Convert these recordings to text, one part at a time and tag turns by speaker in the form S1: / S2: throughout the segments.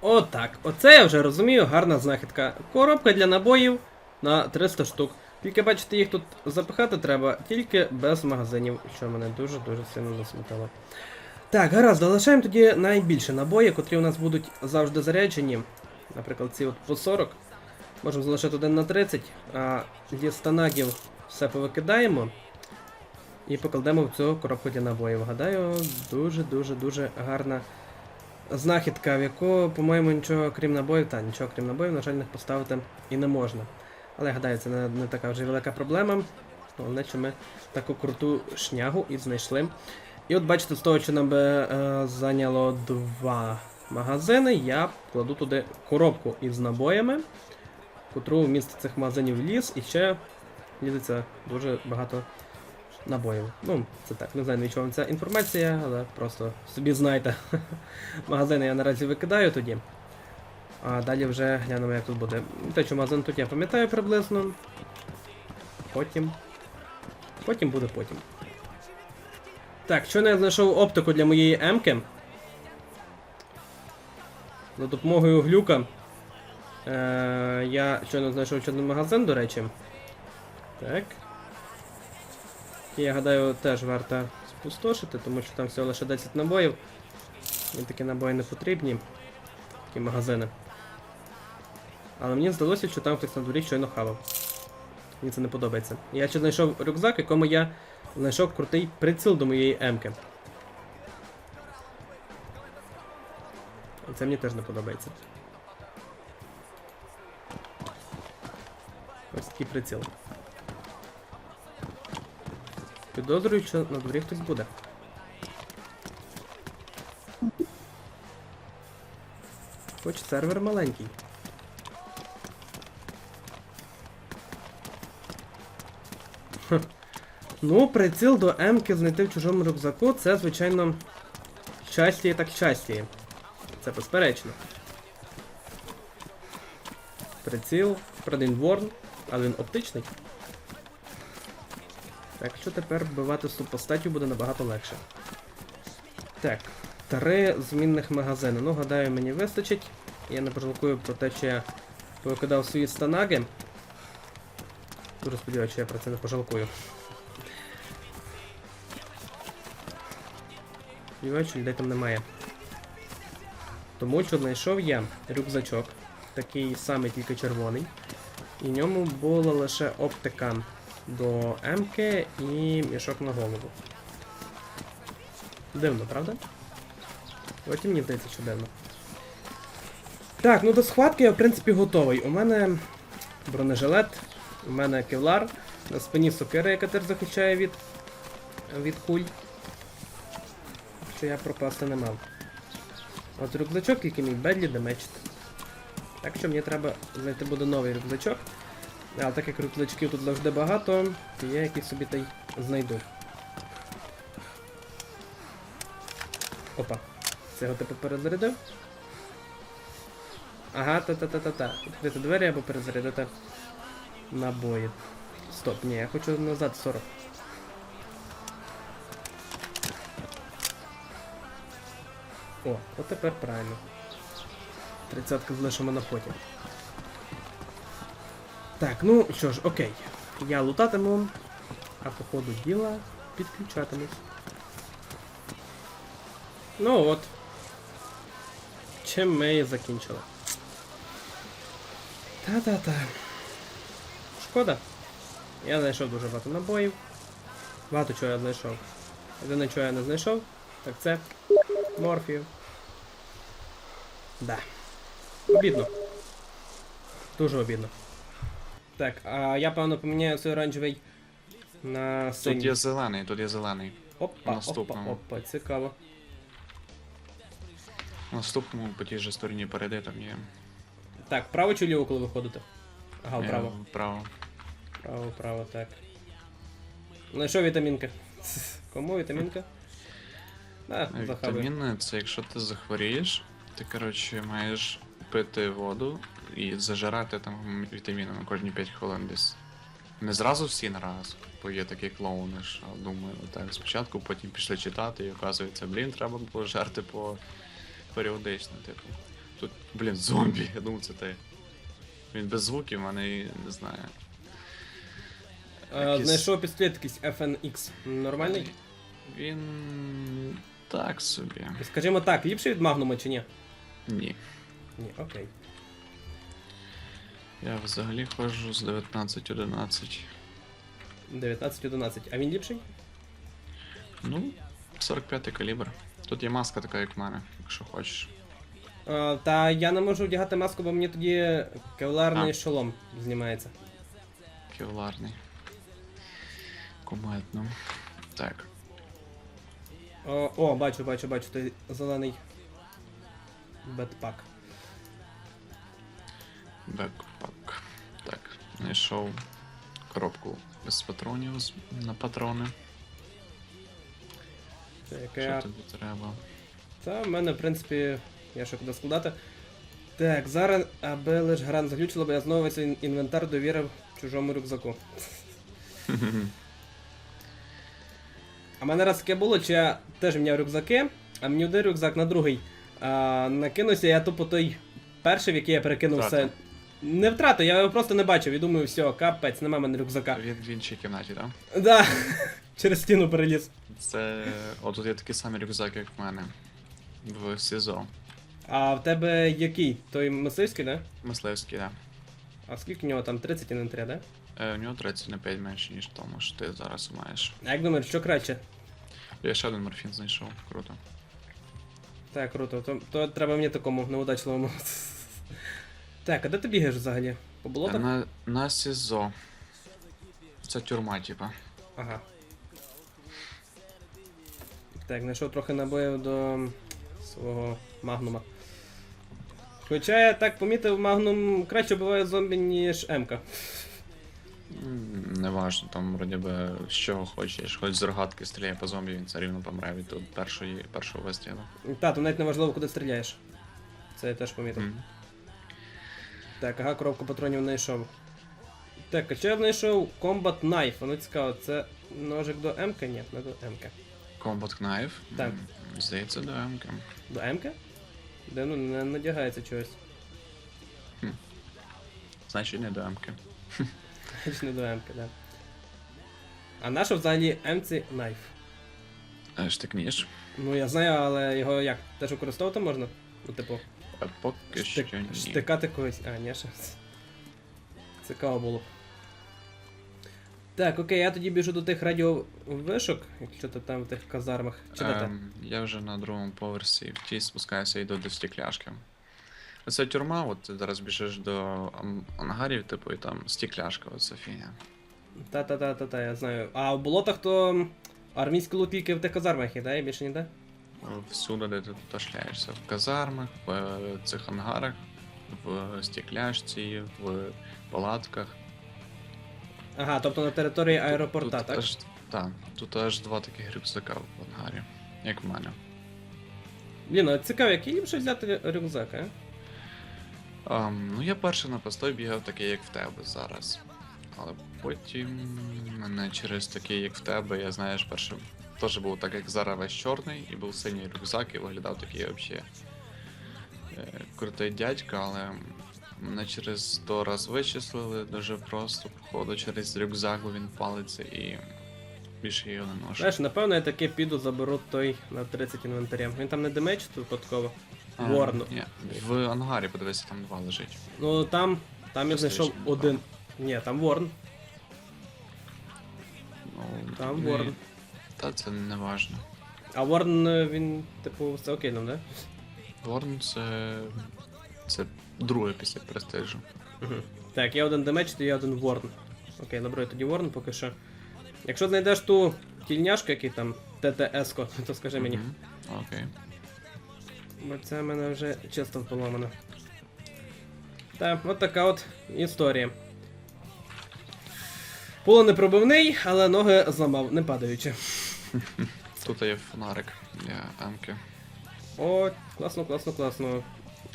S1: Отак. Оце я вже розумію, гарна знахідка. Коробка для набоїв на 300 штук. Тільки бачите, їх тут запихати треба, тільки без магазинів, що мене дуже-дуже сильно засмутило. Так, гаразд, залишаємо тоді найбільше набої, котрі у нас будуть завжди заряджені. Наприклад, ці от по 40. Можемо залишити один на 30, а зі станагів все повикидаємо. І покладемо в цю коробку для набоїв. Гадаю, дуже-дуже-дуже гарна знахідка, в яку, по-моєму, нічого крім набоїв, та нічого крім набоїв, на жаль, не поставити і не можна. Але гадаю, це не, не така вже велика проблема. Головне, що ми таку круту шнягу і знайшли. І от бачите, з того, що нам би е, зайняло два магазини, я кладу туди коробку із набоями, котру вмісто цих магазинів ліс, і ще лізеться дуже багато набоїв. Ну, це так, не знаю, навіщо вам ця інформація, але просто собі знайте. Магазини я наразі викидаю тоді. А далі вже глянемо, як тут буде. Те, що магазин тут я пам'ятаю приблизно. Потім. Потім буде потім. Так, щойно я знайшов оптику для моєї М-ки. За допомогою глюка. Е, я щойно знайшов один магазин, до речі. Так. Я гадаю, теж варто спустошити, тому що там всього лише 10 набоїв. Мені такі набої не потрібні. Такі магазини. Але мені здалося, що там хтось на дворі щойно хавав. Мені це не подобається. Я ще знайшов рюкзак, якому я знайшов крутий приціл до моєї М-ки. Це мені теж не подобається. Ось такий приціл. Підозрюю, що на дворі хтось буде. Хоч сервер маленький. Ну, приціл до М-ки знайти в чужому рюкзаку, це, звичайно, щастя так щастя. Це безперечно. Приціл, Прадин Ворн, але він оптичний. Так що тепер вбивати супостатів буде набагато легше. Так, три змінних магазини. Ну, гадаю, мені вистачить. Я не пожалкую про те, що я повикидав свої станаги. Дуже сподіваюся, що я про це не пожалкую. Сподіваюся, людей там немає. Тому що знайшов я рюкзачок, такий самий, тільки червоний. І в ньому була лише оптика до М-ки і мішок на голову. Дивно, правда? Потім мені здається, що дивно. Так, ну до схватки я в принципі готовий. У мене бронежилет, у мене кевлар, на спині сокира, яка теж захищає від, від куль. Що я пропасти не мав. От рюкзачок, який мій бедлі демечт. Так що мені треба знайти буде новий рюкзачок. А так як рюкзачків тут завжди багато, то я якийсь собі та й знайду. Опа. Це його типу перезарядив? Ага, та-та-та-та-та. Відкрити двері або перезарядити набої. Стоп, ні, я хочу назад 40. О, от тепер правильно. Тридцятка залишимо на потім. Так, ну що ж, окей. Я лутатиму, а по ходу діла підключатимусь. Ну от. Чим ми і закінчили. Та-та-та. Шкода. Я знайшов дуже багато набоїв. Багато чого я знайшов. Єдине, чого я не знайшов, так це морфію. Да. Обідно. Дуже обідно. Так, а я певно поміняю цей оранжевий на
S2: Тут
S1: синій.
S2: є зелений, тут є зелений.
S1: Опа, опа,
S2: наступному.
S1: опа, цікаво.
S2: Наступному по тій же стороні перейди, там є.
S1: Так, право чи ліво, коли виходите? Ага,
S2: Е,
S1: право.
S2: Право.
S1: Право, право, так. Ну і що вітамінка? Кому вітамінка? А, захаваю.
S2: Вітаміни це якщо ти захворієш, ти коротше маєш пити воду і зажирати там вітаміни на кожні 5 хвилин десь. Не зразу всі нараз, бо є такі клоуни, що думаю, так, спочатку, потім пішли читати і оказується, блін, треба було жерти по періодично, типу. Тут, блін, зомбі, я думав, це ти. Він без звуків, а не, не знаю. Якийсь-
S1: Знайшов пістолет якийсь FNX. Нормальний?
S2: Він. так собі.
S1: Скажімо так, ліпший від Магнума чи ні?
S2: Ні.
S1: Ні, окей.
S2: Я взагалі ходжу з 19-11.
S1: 19-11. А він ліпший?
S2: Ну, 45 калібр. Тут є маска така, як в мене, якщо хочеш.
S1: А, та я не можу вдягати маску, бо мені тоді кевларний
S2: А.
S1: шолом знімається.
S2: Кевларний. Куметно. Так.
S1: О, о, бачу, бачу, бачу, той зелений бетпак.
S2: Бекпак. Так, знайшов коробку без патронів на патрони.
S1: Так,
S2: Що
S1: я...
S2: тобі треба?
S1: Та в мене, в принципі, я ще куди складати. Так, зараз, аби лиш гра не заглючила, бо я знову весь ін- інвентар довірив чужому рюкзаку. А в мене раз таке було, чи я теж міняв рюкзаки, а мені один рюкзак на другий. А, накинувся, я тупо той перший, в який я перекинув все. Не втратив, я його просто не бачив і думаю, все, капець, нема в мене рюкзака.
S2: Він в іншій кімнаті, так?
S1: Да, через стіну переліз.
S2: Це. О, тут є такий самий рюкзак, як в мене. В СІЗО.
S1: А в тебе який? Той мисливський, да?
S2: Мисливський, так.
S1: А скільки в нього там 30 інвентаря, да?
S2: Е, у нього 30 на 5 менше, ніж в тому, що ти зараз маєш.
S1: А як думаєш, що краще?
S2: Я ще один морфін знайшов, круто.
S1: Так, круто, то, то треба мені такому неудачливому. Так, а де ти бігаєш взагалі? По болотах?
S2: На, на СІЗО. Це тюрма, типа.
S1: Ага. Так, знайшов трохи набоїв до свого магнума. Хоча я так помітив, магнум краще вбиває зомбі, ніж М-ка.
S2: М, Неважно, там вроді би з чого хочеш, хоч з рогатки стріляє по зомбі, він все рівно помре від першої, першого вистрілу.
S1: Та, то навіть не важливо, куди стріляєш. Це я теж помітив.
S2: М.
S1: Так, ага, коробку патронів знайшов. Так, а ще я знайшов Combat Knife. Воно цікаво, це ножик до М-ка? Ні, не до М-ка.
S2: Combat Knife.
S1: Так.
S2: Здається, до МК.
S1: До М-ка? Де ну не надягається чогось.
S2: Значить не до МК.
S1: Хоч не до М-ки, да. А наша взагалі М-ці Knife.
S2: Е, Штикніш.
S1: Ну я знаю, але його як? Теж використовувати можна? Ну, типу,
S2: Е, Поки
S1: штик,
S2: що ні.
S1: штикати когось. А, ні, ще. Цікаво було б. Так, окей, я тоді біжу до тих радіовишок, якщо ти там в тих казармах. Чи де ти?
S2: Ем, я вже на другому поверсі в тій спускаюся і йду до стекляшки. Оце тюрма, от ти зараз біжиш до ам- ангарів, типу, і там стекляшка, оце фігня.
S1: Та-та-та-та-та, я знаю. А в болотах то м, армійські лут тільки в тих казармах є, да? І більше ніде?
S2: Всюди, де ти тут шляєшся. В казармах, в е, цих ангарах, в стекляшці, в палатках.
S1: Ага, тобто на території аеропорта,
S2: тут
S1: так?
S2: Аж, так, тут аж два таких рюкзака в ангарі, як в мене.
S1: Блін, а цікаво, який ліпше взяти рюкзак, а?
S2: Ам, ну я перший на постой бігав такий, як в тебе зараз. Але потім мене через такий, як в тебе, я знаєш, першим теж був так, як зараз весь чорний, і був синій рюкзак, і виглядав такий взагалі е, крутий дядька, але мене через то раз вичислили дуже просто, походу, через рюкзак, він палиться і більше його не ношу.
S1: Знаєш, напевно, я таки піду заберу той на 30 інвентаря. Він там не демедж випадково. Ворну.
S2: Ні, в ангарі, подивися, там два лежить.
S1: Ну там, там я знайшов один. Ні, там Ворн.
S2: Ну,
S1: Там Ворн.
S2: Та це не важно.
S1: А Ворн, е, він, типу, все окей нам, да?
S2: Ворн це. Це друге після престижу.
S1: Угу. Так, я один демедж, то я один Ворн. Окей, добре, тоді Ворн поки що. Якщо знайдеш ту тільняшку, який там ТТС-ко, то скажи мені.
S2: Окей.
S1: Бо це в мене вже чисто поламано. Так, от така от історія. Поло непробивний, але ноги зламав, не падаючи.
S2: Тут є фонарик для Емки.
S1: О, класно, класно, класно.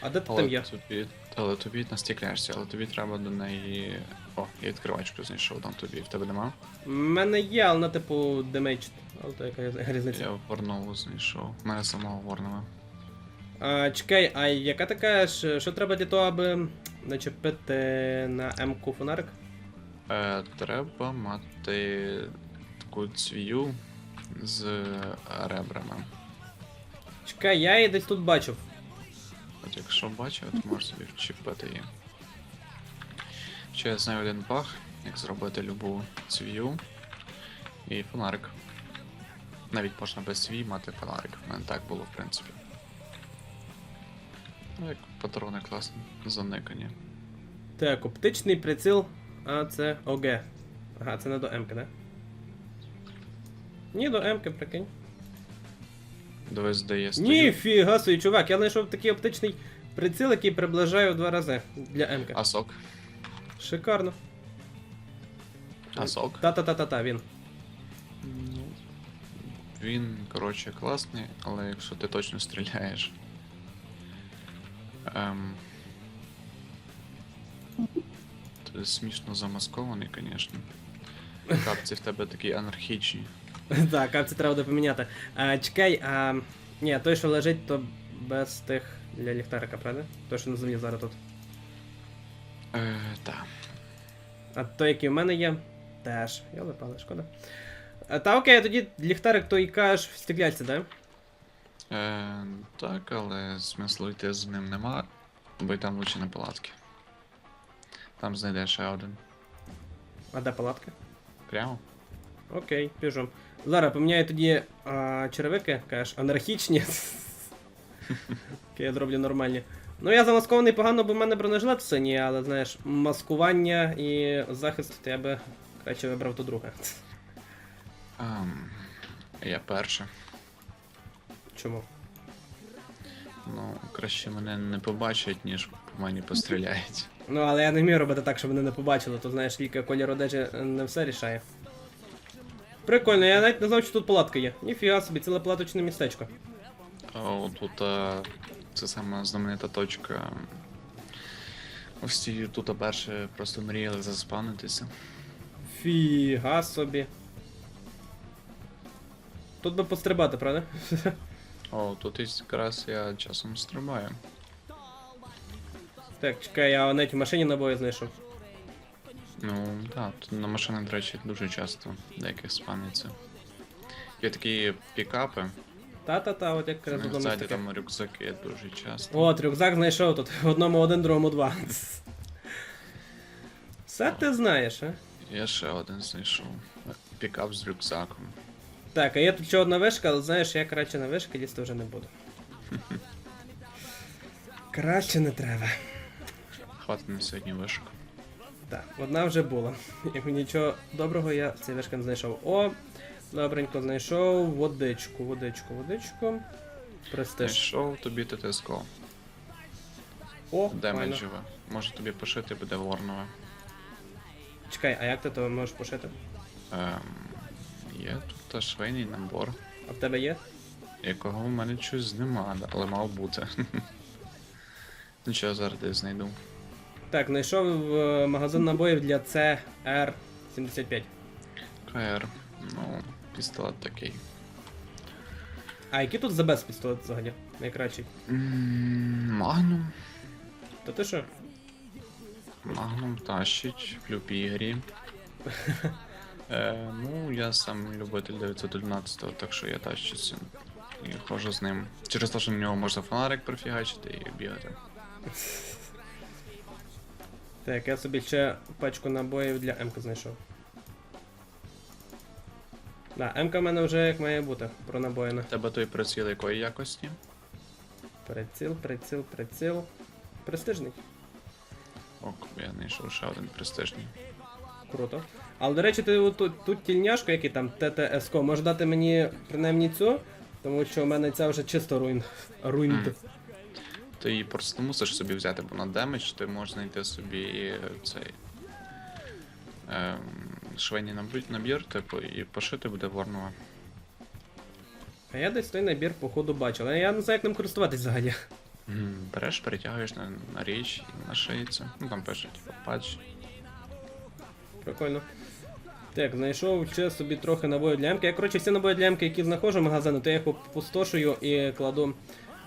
S1: А де ти там є?
S2: тобі. Але тобі на стікляшці, але тобі треба до неї. О, я відкривачку знайшов там тобі. В тебе нема?
S1: У мене є, але на типу демейдж. Але то яка різниця.
S2: Я ворнову знайшов. У мене самого ворнова.
S1: А, чекай, а яка така що треба для того, аби начепити на М-ку фонарик?
S2: Е, треба мати таку цвію з ребрами.
S1: Чекай, я її десь тут бачив.
S2: От якщо бачив, то можеш собі вчепити її. Ще я знаю один баг, як зробити любу цвію і фонарик. Навіть можна без цвій мати фонарик. У мене так було, в принципі. Ну, як патрони класно заникані.
S1: Так, оптичний приціл, а це ОГ. Ага, це не до М-ки, да? Ні, до М-ки, прикинь.
S2: Дивись, де є
S1: Ніфіга собі, чувак, я знайшов такий оптичний приціл, який приближає в два рази для М-ки.
S2: А сок?
S1: Шикарно.
S2: А сок?
S1: Та-та-та-та-та, він.
S2: Ну, він, коротше, класний, але якщо ти точно стріляєш. Ем... Ти смішно замаскований, звісно. Капці в тебе такі анархічні.
S1: Так, капці треба буде поміняти. А, чекай, а. Ні, той, що лежить, то без тих для ліхтарика, правда? Той, що на землі зараз тут.
S2: Е, та.
S1: А той, який в мене є, теж. Я липала, шкода. А, та окей, тоді ліхтарик той кажеш в стекляльці, да?
S2: Е, так, але смислу йти з ним нема, бо й там лучше на палатки. Там знайдеш ще один.
S1: А де палатка?
S2: Прямо?
S1: Окей, біжу. Зараз поміняю тоді а, черевики, кажеш, анархічні. Я зроблю нормальні. Ну я замаскований погано, бо в мене бронежилет синій, але знаєш, маскування і захист, то я би краще вибрав то друге.
S2: Ем, я перше.
S1: Чому?
S2: Ну, краще мене не побачать, ніж по мені постріляють.
S1: Ну, але я не вмію робити так, щоб вони не побачили, то знаєш, тільки колір одежі не все рішає. Прикольно, я навіть не знав, що тут палатка є. Ніфіга собі, ціле палаточне містечко.
S2: О, тут а, це сама знаменита точка. Ось ці тут перше просто мріяли заспавнитися.
S1: Фіга собі. Тут би пострибати, правда?
S2: О, тут якраз я часом стрибаю.
S1: Так, чекай, я навіть в машині набої знайшов.
S2: Ну, так, тут на машинах, до речі, дуже часто деяких спавняться. Є такі пікапи,
S1: Та-та-та, от якраз
S2: них
S1: одному
S2: ззаді там рюкзаки дуже часто.
S1: От, рюкзак знайшов тут. В одному один, другому два. Все ти знаєш, а?
S2: Я ще один знайшов. Пікап з рюкзаком.
S1: Так, а є тут ще одна вишка, але знаєш, я краще на вишки лізти вже не буду. Краще не треба.
S2: Хватить на сьогодні вишку.
S1: Так, одна вже була. Як нічого доброго я цей вишка знайшов. О, добренько знайшов водичку, водичку, водичку. Престиж.
S2: Знайшов тобі ТТСК.
S1: О, файно.
S2: Демеджеве. Може тобі пошити буде ворнове.
S1: Чекай, а як ти то можеш пошити?
S2: Ем, є тут швейний набор,
S1: А в тебе є?
S2: якого в мене щось нема, але мав бути. Нічого зараз десь знайду.
S1: Так, знайшов е, магазин набоїв для CR75.
S2: КР. Ну, пістолет такий.
S1: А який тут забез пістолет взагалі? Найкращий.
S2: М, Магнум.
S1: То ти що?
S2: Магнум тащить в любій грі. Е, ну, я сам любитель 911, так що я тащуся. І ходжу з ним. Через те, що на нього можна фонарик прифігачити і бігати.
S1: Так, я собі ще пачку набоїв для М-ки знайшов. Да, М-ка в мене вже як має бути, пронабоєна.
S2: Тебе той приціл якої якості?
S1: Приціл, приціл, приціл. Престижний.
S2: Ок, я знайшов ще один престижний.
S1: Круто. Але, до речі, ти тут, тут тільняшку, який там ТТСК, можеш дати мені принаймні цю, тому що у мене ця вже чисто руйн. Руйнд.
S2: Мгм. Ти її просто мусиш собі взяти, бо на демедж ти можеш знайти собі цей. Ем, швейний набір, типу, і пошити буде ворного.
S1: А я десь той набір, походу, бачив, але я не знаю, як ним користуватись взагалі.
S2: М, Береш, перетягуєш на, на річ і нашиється. Ну там пише, типу, патч.
S1: Прикольно. Так, знайшов ще собі трохи набоїв для М-ки. Я, коротше, всі набої для М-ки, які знаходжу в магазину, то я їх опустошую і кладу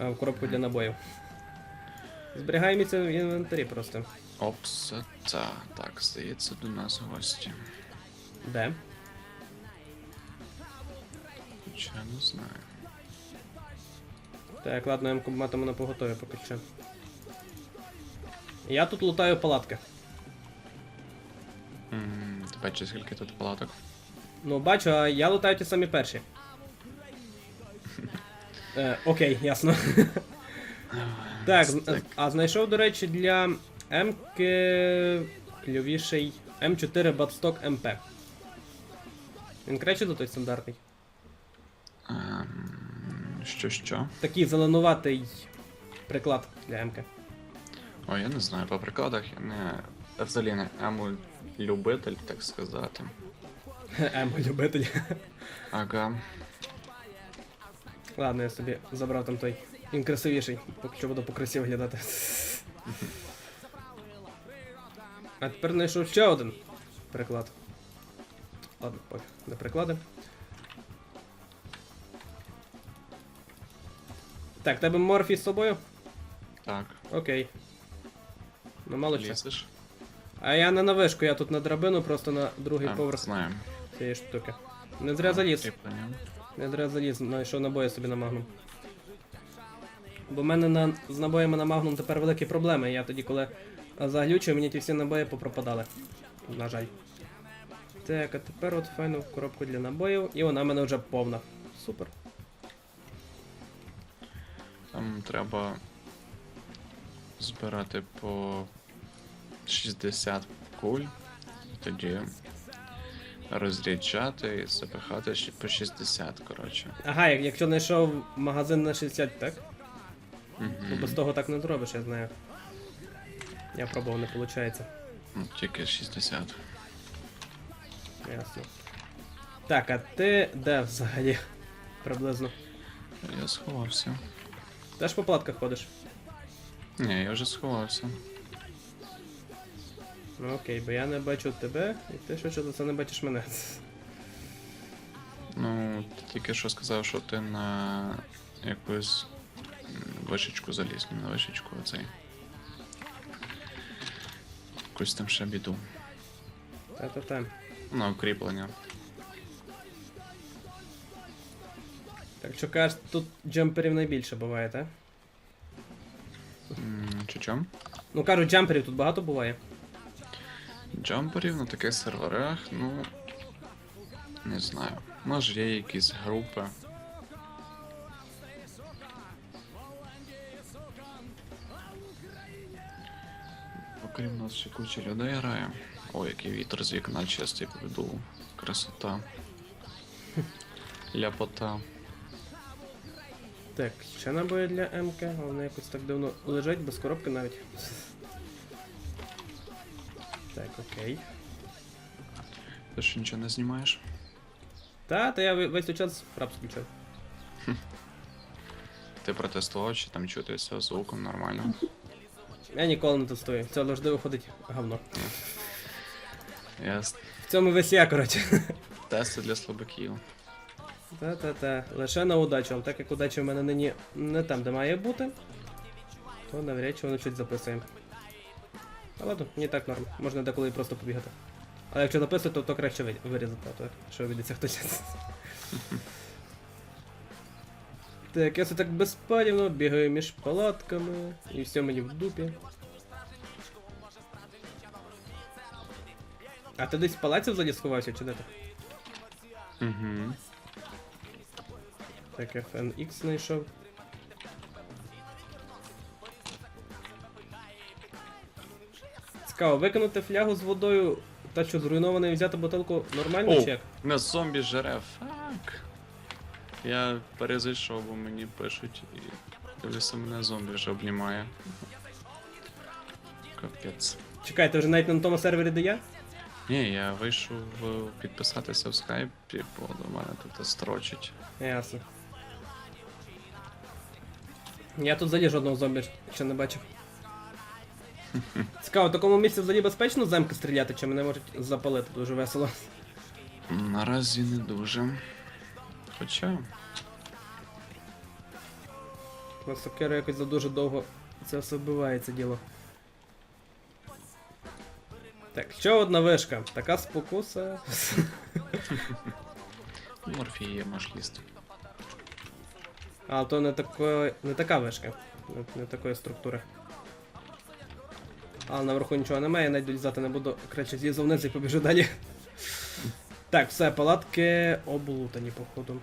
S1: е, в коробку для набоїв. Зберігаємо це в інвентарі просто.
S2: Опс, та, так, здається, до нас гості.
S1: Де?
S2: Хоча не знаю.
S1: Так, ладно, М-ку матиму на поготові поки що. Я тут лутаю палатки.
S2: М, Ти бачиш, скільки тут палаток?
S1: Ну, бачу, а я лутаю ті самі перші. Е, окей, ясно. Так,
S2: Так.
S1: а знайшов, до речі, для М-ки клювіший М4 Бадсток МП. Він краще за той стандартний.
S2: Ем, Що що?
S1: Такий зеленуватий приклад для М-ки.
S2: Ой, я не знаю, по прикладах я не. взагалі не ему любитель, так сказати.
S1: М, любитель.
S2: Ага.
S1: Ладно, я собі забрав там той. Він красивіший, поки що буду по красі виглядати. А тепер знайшов ще один приклад. Ладно, пофіг, не приклади. Так, тебе морфі з собою?
S2: Так,
S1: Окей. Ну мало
S2: лізеш?
S1: А я не на вишку, я тут на драбину, просто на другий
S2: А,
S1: поверх
S2: Знаємо.
S1: цієї штуки. Не зря заліз. Не зря заліз, знайшов набої собі на магнум. Бо в мене на, з набоями на магнум тепер великі проблеми. Я тоді, коли а, заглючив, мені ті всі набої попропадали. На жаль. Так, а тепер от файну коробку для набоїв, і вона в мене вже повна. Супер.
S2: Там треба збирати по 60 куль, тоді розряджати і запихати по 60, коротше.
S1: Ага, якщо знайшов магазин на 60, так? Ну без того так не зробиш, я знаю. Я пробував, не виходить.
S2: Ну, тільки 60.
S1: Ясно. Так, а ти де взагалі? Приблизно.
S2: Я сховався.
S1: Теж по платках ходиш?
S2: Ні, я вже сховався.
S1: Ну окей, бо я не бачу тебе, і ти швидше за це не бачиш мене.
S2: Ну, ти тільки що сказав, що ти на якусь вишечку заліз, не на вишечку, а цей. Якусь там ще біду.
S1: Та-та-та.
S2: На укріплення.
S1: Так що кажеш, тут джемперів найбільше буває, так?
S2: Чи чом?
S1: Ну кажуть, джемперів тут багато буває.
S2: Джамперів на таких серверах, ну. Не знаю. Може є якісь групи. Окрім нас ще куча людей грає. Ой, який вітер з вікна чистий поведу. Красота. Ляпота.
S1: Так, ще набої для МК, а вони якось так давно лежать, без коробки навіть. Так, окей.
S2: Ти що нічого не знімаєш?
S1: Та, та я весь час фрап включав.
S2: Ти протестував, чи там чути все звуком нормально?
S1: Я ніколи не тестую. Це завжди виходить говно.
S2: Я
S1: В цьому весь я, коротше.
S2: тести для слабаків.
S1: Та-та-та. Лише на удачу, але так як удача в мене нині не там, де має бути, то навряд чи воно щось записує. А ладно, не так норм. Можна деколи просто побігати. Але якщо записувати, то, то краще вирізати, а то що обійдеться хтось. Так, я все так безпадівно бігаю між палатками і все мені в дупі. А ти десь в палаці взагалі сховався, чи де ти?
S2: Угу.
S1: Так, FNX знайшов. Цікаво, викинути флягу з водою та що зруйнована і взяти бутилку нормально
S2: О,
S1: чи як?
S2: Нас зомбі жере. Я перезайшов, бо мені пишуть і дивлюся, мене зомбі вже обнімає. Капець.
S1: Чекай, ти вже навіть на тому сервері, де я?
S2: Ні, я вийшов е, підписатися в скайпі, бо до мене тут строчить.
S1: Ясно. Я тут взагалі жодного зомбі ще не бачив. Цікаво, в такому місці взагалі безпечно з земки стріляти, чи мене можуть запалити дуже весело.
S2: Наразі не дуже. Хоча.
S1: На сокеру якось за дуже довго це все вбивається діло. Так, ще одна вишка. Така спокуса.
S2: Морфії є, їсти.
S1: А, то не, тако, не така вишка. Не, не такої структури. А наверху нічого немає, я навіть долізати не буду. Краще з'їзду вниз і побіжу далі. Так, все, палатки облутані, походу.